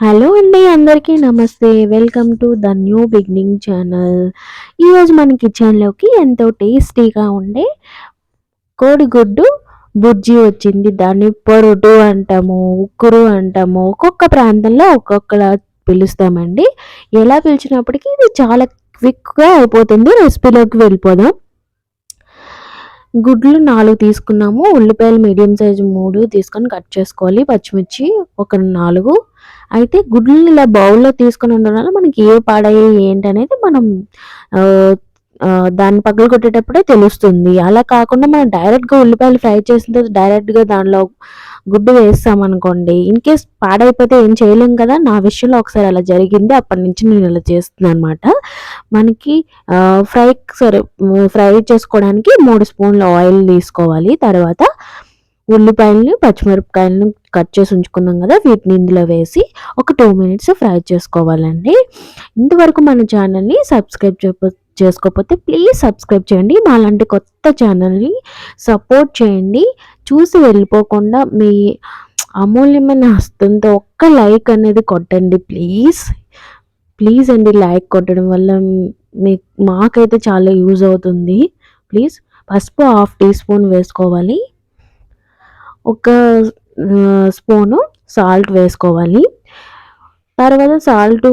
Hello అండి అందరికీ నమస్తే. Welcome to the new beginning channel ఈరోజు మన కిచెన్లోకి ఎంతో టేస్టీగా ఉండే కోడిగుడ్డు బుజ్జి వచ్చింది. దాన్ని పొరుటు అంటాము ఉక్కురు అంటాము. ఒక్కొక్క ప్రాంతంలో ఒక్కొక్కలా పిలుస్తామండి. ఎలా పిలిచినప్పటికీ ఇది చాలా క్విక్గా అయిపోతుంది. రెసిపీలోకి వెళ్ళిపోదాం. గుడ్లు నాలుగు తీసుకున్నాము. ఉల్లిపాయలు మీడియం సైజు మూడు తీసుకొని కట్ చేసుకోవాలి. పచ్చిమిర్చి ఒక నాలుగు. అయితే గుడ్లు ఇలా బౌల్లో తీసుకొని ఉండడం వల్ల మనకి ఏ పాడయ్యాయి ఏంటి అనేది మనం దాన్ని పగలు కొట్టేటప్పుడే తెలుస్తుంది. అలా కాకుండా మనం డైరెక్ట్గా ఉల్లిపాయలు ఫ్రై చేసిన తర్వాత డైరెక్ట్గా దానిలో గుడ్డు వేస్తామనుకోండి ఇన్ కేస్ పాడైపోతే ఏం చేయలేం కదా? నా విషయంలో ఒకసారి అలా జరిగింది. అప్పటి నుంచి నేను ఇలా చేస్తున్నాను అనమాట మనకి ఫ్రై సరే ఫ్రై చేసుకోవడానికి మూడు స్పూన్ల ఆయిల్ తీసుకోవాలి. తర్వాత ఉల్లిపాయలని పచ్చిమిరపకాయలను కట్ చేసి ఉంచుకున్నాం కదా వీటిని ఇందులో వేసి ఒక టూ మినిట్స్ ఫ్రై చేసుకోవాలండి. ఇంతవరకు మన ఛానల్ని సబ్స్క్రైబ్ చేసుకోకపోతే ప్లీజ్ సబ్స్క్రైబ్ చేయండి. మాలాంటి కొత్త ఛానల్ని సపోర్ట్ చేయండి. చూసి వెళ్ళిపోకుండా మీ అమూల్యమైన హస్తంతో ఒక్క లైక్ అనేది కొట్టండి ప్లీజ్. ప్లీజ్ అండి లైక్ కొట్టడం వల్ల మీ మాకైతే చాలా యూజ్ అవుతుంది. ప్లీజ్ పసుపు హాఫ్ టీ స్పూన్ వేసుకోవాలి. ఒక స్పూను సాల్ట్ వేసుకోవాలి. తర్వాత సాల్ట్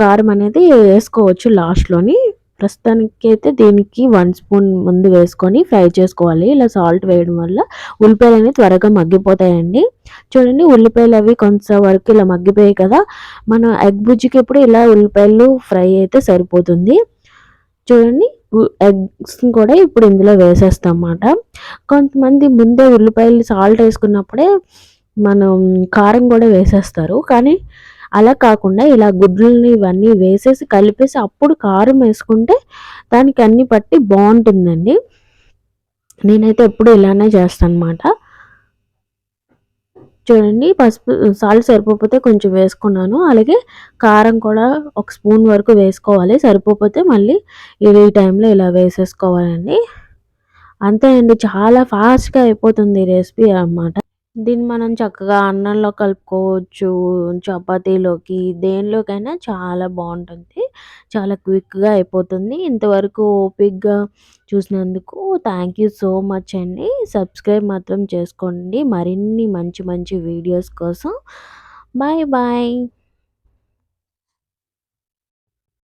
కారం అనేది వేసుకోవచ్చు లాస్ట్లోని. ప్రస్తుతానికి అయితే దీనికి వన్ స్పూన్ ముందు వేసుకొని ఫ్రై చేసుకోవాలి. ఇలా సాల్ట్ వేయడం వల్ల ఉల్లిపాయలు అనేవి త్వరగా మగ్గిపోతాయండి. చూడండి ఉల్లిపాయలు అవి కొంచెం వరకు ఇలా మగ్గిపోయాయి కదా. మనం ఎగ్ బుజ్జికి ఎప్పుడు ఇలా ఉల్లిపాయలు ఫ్రై అయితే సరిపోతుంది. చూడండి ఎగ్స్ కూడా ఇప్పుడు ఇందులో వేసేస్తాం అన్నమాట కొంతమంది ముందే ఉల్లిపాయలు సాల్ట్ వేసుకున్నప్పుడే మనం కారం కూడా వేసేస్తారు. కానీ అలా కాకుండా ఇలా గుడ్లని ఇవన్నీ వేసేసి కలిపేసి అప్పుడు కారం వేసుకుంటే దానికి అన్ని పట్టి బాగుంటుందండి. నేనైతే ఎప్పుడు ఇలానే చేస్తాను అనమాట చూడండి పసుపు సాల్ట్ సరిపోతే కొంచెం వేసుకున్నాను. అలాగే కారం కూడా ఒక స్పూన్ వరకు వేసుకోవాలి. సరిపోతే మళ్ళీ ఈ టైంలో ఇలా వేసేసుకోవాలండి. అంతే అండి చాలా ఫాస్ట్గా అయిపోతుంది రెసిపీ అన్నమాట. దీన్ని మనం చక్కగా అన్నంలో కలుపుకోవచ్చు చపాతీలోకి దేనిలోకైనా చాలా బాగుంటుంది. చాలా క్విక్గా అయిపోతుంది. ఇంతవరకు ఓపిక్గా చూసినందుకు థ్యాంక్ యూ సో మచ్ అండి. సబ్స్క్రైబ్ మాత్రం చేసుకోండి. మరిన్ని మంచి మంచి వీడియోస్ కోసం. Bye bye.